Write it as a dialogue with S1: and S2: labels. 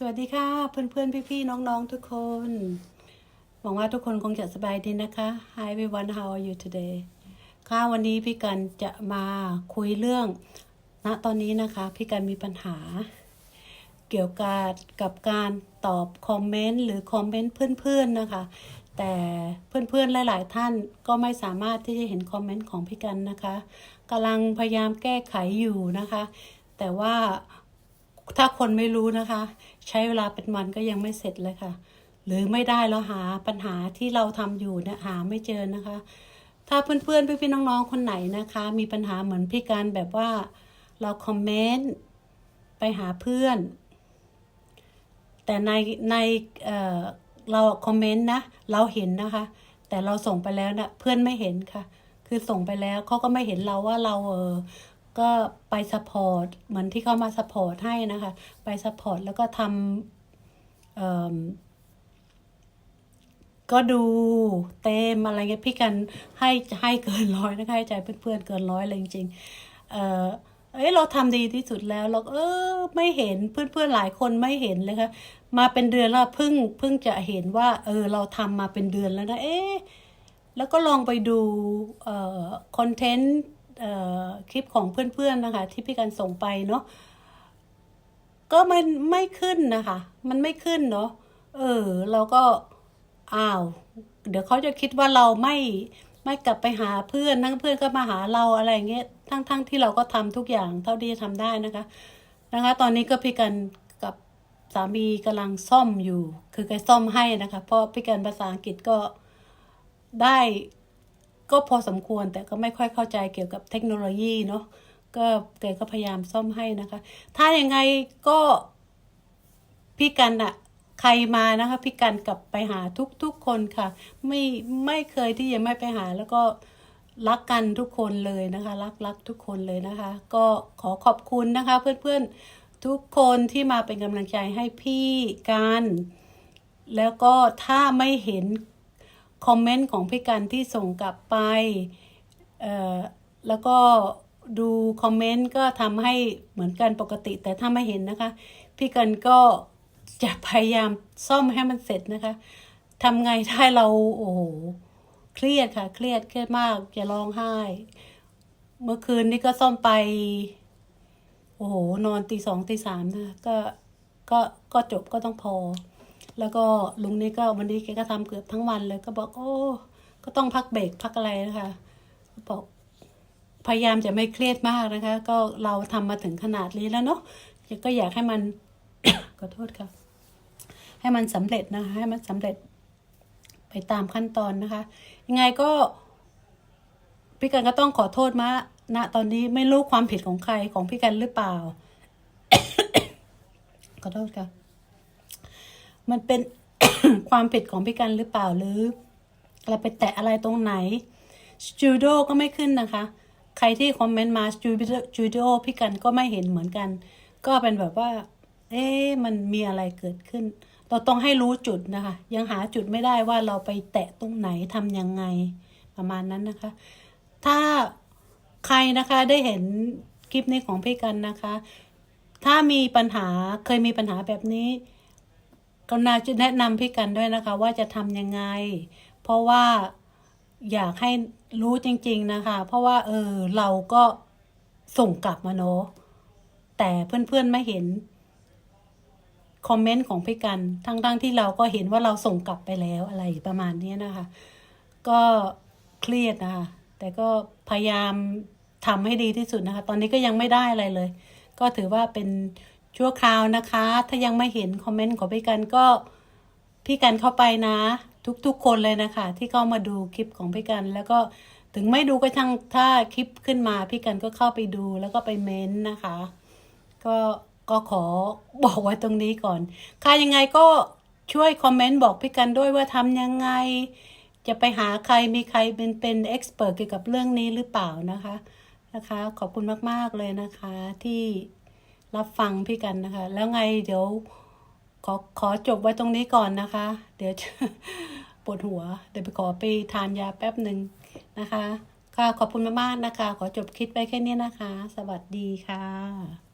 S1: สวัสดีค่ะ เพื่อนๆ พี่ๆ น้องๆ ทุกคน หวังว่าทุกคนคงจะสบายดีนะคะ Hi everyone how are you today ค่ะวันนี้พี่กันจะมาคุยเรื่องณตอนนี้นะคะ พี่กันมีปัญหา เกี่ยวกับกับการตอบคอมเมนต์หรือคอมเมนต์เพื่อนๆนะคะ แต่เพื่อนๆ หลาย ๆ ท่านก็ไม่สามารถที่จะเห็นคอมเมนต์ของพี่กันนะคะกำลังพยายามแก้ไขอยู่นะคะ แต่ว่า ถ้าคนไม่รู้นะคะ ใช้เวลาเป็นวันก็ยังไม่เสร็จเลยค่ะ หรือไม่ได้แล้วหาปัญหาที่เราทำอยู่เนี่ยหาไม่เจอนะคะ ถ้าเพื่อนๆพี่ๆน้องๆคนไหนนะคะ มีปัญหาเหมือนพี่การแบบว่าเราคอมเมนต์ไปหาเพื่อน แต่ในในเออเราคอมเมนต์นะเราเห็นนะคะ แต่เราส่งไปแล้วนะเพื่อนไม่เห็นค่ะ คือส่งไปแล้วเขาก็ไม่เห็นเราว่าเราเออ ก็ไปสปอร์ตเหมือนที่เขามาสปอร์ตให้นะคะ ไปสปอร์ตแล้วก็ทำเออก็ดูเต็มอะไรเงี้ยพี่กันให้ให้เกินร้อยนะคะให้ใจเพื่อนๆเกินร้อยเลยจริงๆเออเอ้ยเราทำดีที่สุดแล้วเราเออไม่เห็นเพื่อนๆหลายคนไม่เห็นเลยค่ะมาเป็นเดือนแล้วเพิ่งเพิ่งจะเห็นว่า เออเราทำมาเป็นเดือนแล้วนะเอ๊แล้วก็ลองไปดูเอ่อคอนเทนต์ คลิปของเพื่อนๆนะคะ ที่พี่กันส่งไปเนาะก็ไม่ไม่ขึ้นนะคะ มันไม่ขึ้นเนาะเออเราก็อ้าว เดี๋ยวเขาจะคิดว่าเราไม่ไม่กลับไปหาเพื่อนทั้งเพื่อนก็มาหาเราอะไรเงี้ยทั้งทั้งที่เราก็ทำทุกอย่างเท่าที่จะทำได้นะคะ นะคะ ตอนนี้ก็พี่กันกับสามีกำลังซ่อมอยู่ คือแกซ่อมให้นะคะ เพราะพี่กันภาษาอังกฤษก็ได้ ก็พอสมควรแต่ก็ไม่ค่อยเข้าใจเกี่ยวกับเทคโนโลยีเนาะก็แกก็พยายามซ่อมให้นะคะ ถ้าอยังไงก็พี่กันอะใครมานะคะพี่กันกลับไปหาทุกๆคนค่ะ ไม่ไม่เคยที่จะไม่ไปหาแล้วก็รักกันทุกคนเลยนะคะ รักรักทุกคนเลยนะคะ ก็ขอขอบคุณนะคะ เพื่อนๆทุกคนที่มาเป็นกำลังใจให้พี่กัน แล้วก็ถ้าไม่เห็น คอมเมนต์ของพี่กันที่ส่งกลับไปเอ่อแล้วก็ดูคอมเมนต์ก็ทำให้เหมือนกันปกติ แต่ถ้าไม่เห็นนะคะ พี่กันก็จะพยายามซ่อมให้มันเสร็จนะคะทำไงได้เราโอ้โหเครียดค่ะ เครียดเครียดมากจะร้องไห้ เมื่อคืนนี้ก็ซ่อมไป โอ้โห นอนตีสองตีสามนะก็ก็ก็จบก็ต้องพอ แล้วก็ลุงนี่ก็วันนี้แกก็ทำเกือบทั้งวันเลยก็บอกโอ้ ก็ต้องพักเบรกพักอะไรนะคะบอกพยายามจะไม่เครียดมากนะคะ ก็เราทำมาถึงขนาดนี้แล้วเนาะก็อยากให้มันขอโทษค่ะ ให้มันสำเร็จนะคะให้มันสำเร็จไปตามขั้นตอนนะคะ ยังไงก็พี่กันก็ต้องขอโทษมาณตอนนี้ไม่รู้ความผิดของใครของพี่กันหรือเปล่า ขอโทษค่ะ มันเป็น ความผิดของพี่กันหรือเปล่าหรือเราไปแตะอะไรตรงไหนสตูดิโอก็ไม่ขึ้นนะคะ ใครที่คอมเมนต์มาสตูดิโอพี่กันก็ไม่เห็นเหมือนกัน ก็เป็นแบบว่า เอ๊ะมันมีอะไรเกิดขึ้น เราต้องให้รู้จุดนะคะ ยังหาจุดไม่ได้ว่าเราไปแตะตรงไหนทำยังไงประมาณนั้นนะคะ ถ้าใครนะคะได้เห็นคลิปนี้ของพี่กันนะคะ ถ้ามีปัญหาเคยมีปัญหาแบบนี้ กรุณาจะแนะนำพี่กันด้วยนะคะ ว่าจะทำยังไง เพราะว่าอยากให้รู้จริง ๆนะคะ เพราะว่า เออ เราก็ส่งกลับมาเนาะแต่เพื่อนๆไม่เห็นคอมเมนต์ของพี่กันทั้งๆที่เราก็เห็นว่าเราส่งกลับไปแล้วอะไรประมาณนี้นะคะ ก็เครียดนะคะแต่ก็พยายามทำให้ดีที่สุดนะคะ ตอนนี้ก็ยังไม่ได้อะไรเลย ก็ถือว่าเป็น ชั่วคราวนะคะ ถ้ายังไม่เห็นคอมเมนต์ของพี่กันก็พี่กันเข้าไปนะ ทุกๆคนเลยนะคะ ที่เข้ามาดูคลิปของพี่กัน แล้วก็ถึงไม่ดูก็ช่างถ้าคลิปขึ้นมาพี่กันก็เข้าไปดูแล้วก็ไปเม้นต์นะคะ ก็ก็ขอบอกไว้ตรงนี้ก่อน ค่ะยังไงก็ช่วยคอมเมนต์บอกพี่กันด้วยว่าทำยังไง จะไปหาใครมีใครเป็นเป็นเอ็กซ์เพรสเกี่ยวกับเรื่องนี้หรือเปล่านะคะนะคะ ขอบคุณมาก ๆ เลยนะคะที่ รับฟังพี่กันนะคะ แล้วไงเดี๋ยวขอขอจบไว้ตรงนี้ก่อนนะคะ เดี๋ยวปวดหัว เดี๋ยวไปขอไปทานยาแป๊บหนึ่งนะคะ ค่ะขอบคุณมากๆนะคะ ขอจบคลิปไปแค่นี้นะคะ สวัสดีค่ะ